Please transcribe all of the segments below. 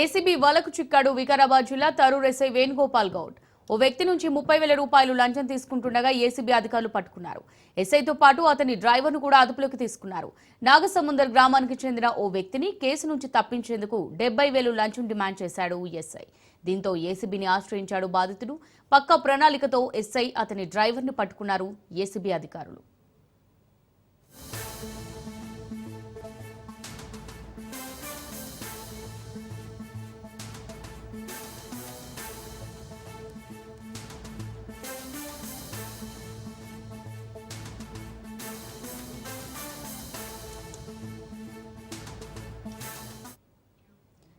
ACB వలకు చిక్కాడు వికారాబాద్ జిల్లా Tarur SI Venugopal Goud. ఓ వ్యక్తి నుంచి ముప్పై వేల రూపాయలు లంచం తీసుకుంటుండగా ఏసీబీ అధికారులు పట్టుకున్నారు. ఎస్ఐతో పాటు అతని డ్రైవర్ను కూడా అదుపులోకి తీసుకున్నారు. నాగసముందర్ గ్రామానికి చెందిన ఓ వ్యక్తిని కేసు నుంచి తప్పించేందుకు డెబ్బై వేలు లంచం డిమాండ్ చేశాడు ఎస్ఐ. దీంతో ఏసీబీని ఆశ్రయించాడు బాధితుడు. పక్క ప్రణాళికతో ఎస్ఐ అతని డ్రైవర్ని పట్టుకున్నారు ఏసీబీ అధికారులు.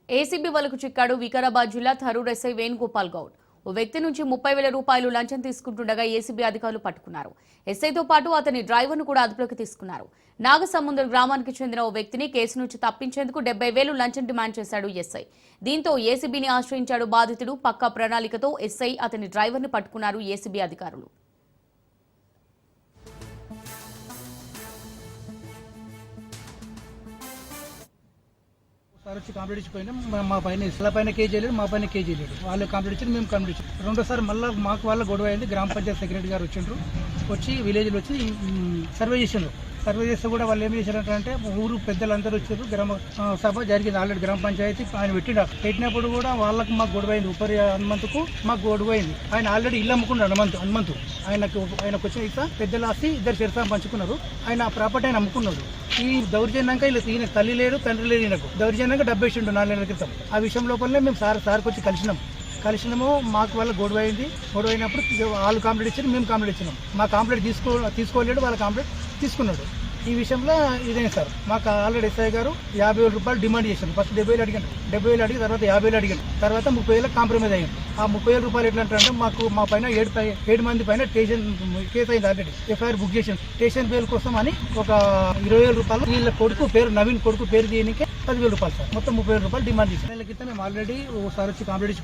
ఏసీబీ వలకు చిక్కాడు వికారాబాద్ జిల్లా థరూర్ ఎస్ఐ వేణుగోపాల్ గౌడ్. ఓ వ్యక్తి నుంచి ముప్పై వేల రూపాయలు లంచం తీసుకుంటుండగా ఏసీబీ అధికారులు పట్టుకున్నారు. ఎస్ఐతో పాటు అతని డ్రైవర్ను కూడా అదుపులోకి తీసుకున్నారు. నాగసముద్రం గ్రామానికి చెందిన ఓ వ్యక్తిని కేసు నుంచి తప్పించేందుకు డెబ్బై వేలు లంచం డిమాండ్ చేశాడు ఎస్ఐ. దీంతో ఏసీబీని ఆశ్రయించాడు బాధితుడు. పక్కా ప్రణాళికతో ఎస్ఐ అతని డ్రైవర్ను పట్టుకున్నారు ఏసీబీ అధికారులు. సార్ వచ్చి కంప్లీట్ ఇచ్చిపోయినాం మా- పైన ఇసుల పైన కేజీ లేడు మా పైన కేజీ లేడు వాళ్ళు కంప్లీట్ ఇచ్చారు మేము కంప్లీట్ ఇచ్చాం. రెండోసారి మళ్ళీ మాకు వాళ్ళ గొడవ అయింది గ్రామ పంచాయతీ సెక్రటరీ గారు వచ్చిండ్రు వచ్చి విలేజ్లో వచ్చి సర్వే చేసిండ్రు. సర్వే చేస్తే కూడా వాళ్ళు ఏం చేశారంటే ఊరు పెద్దలందరూ వచ్చారు. గ్రామ సభ జరిగింది ఆల్రెడీ గ్రామ పంచాయతీ. ఆయన పెట్టిండు. పెట్టినప్పుడు కూడా వాళ్ళకు మాకు గొడవ అయింది ఉపరి హనుమంతుకు మాకు గొడవ అయింది ఆయన ఆల్రెడీ ఇల్లు అమ్ముకున్నాడు హనుమంతు హనుమంతు. ఆయనకు ఆయనకు వచ్చిన ఇస్తా పెద్దలు ఆస్తి ఇద్దరు చిరసా పంచుకున్నారు. ఆయన ఆ ప్రాపర్టీ ఆయన అమ్ముకున్నాడు. ఈ దౌర్జన్యంగా ఇలా ఈయన తల్లి లేడు తండ్రి లేడు ఈయనకు. దౌర్జన్యంగా డబ్బు వేసిండు నాలుగు నెలల క్రితం. ఆ విషయం లోపలనే మేము సార్ సార్కి వచ్చి కలిసినాం. కలిసినాము మాకు వాళ్ళ గొడవ అయింది గొడవ అయినప్పుడు వాళ్ళు కాంప్లీట్ ఇచ్చారు మేము కాంప్లీట్ ఇచ్చినాం. మా కాంప్లీట్ తీసుకో తీసుకోలేడు వాళ్ళ కాంప్లీట్ తీసుకున్నాడు. ఈ విషయంలో ఇదే సార్. మాకు ఆల్రెడీ ఎస్ఐ గారు యాభై వేల రూపాయలు డిమాండ్ చేశారు ఫస్ట్ డెబ్బై వేలు అడిగాను. డెబ్బై వేలు అడిగి తర్వాత యాభై వేలు అడిగాను. తర్వాత ముప్పై వేలకు కాంప్రమైజ్ అయ్యాను. ఆ ముప్పై వేల రూపాయలు ఎట్లా అంటే మాకు మా పైన ఏడు ఏడు మంది పైన స్టేషన్ కేసు అయింది ఆల్రెడీ ఎఫ్ఐఆర్ బుక్ చేసాను స్టేషన్ పేరు కోసం అని ఒక ఇరవై వేల రూపాయలు వీళ్ళ కొడుకు పేరు నవీన్ కొడుకు పేరు దీనికి పదివేల రూపాయలు సార్. మొత్తం ముప్పై వేల రూపాయలు డిమాండ్ చేశాను నెల క్రితం మేము ఆల్రెడీ ఒకసారి వచ్చి కాంప్లీట్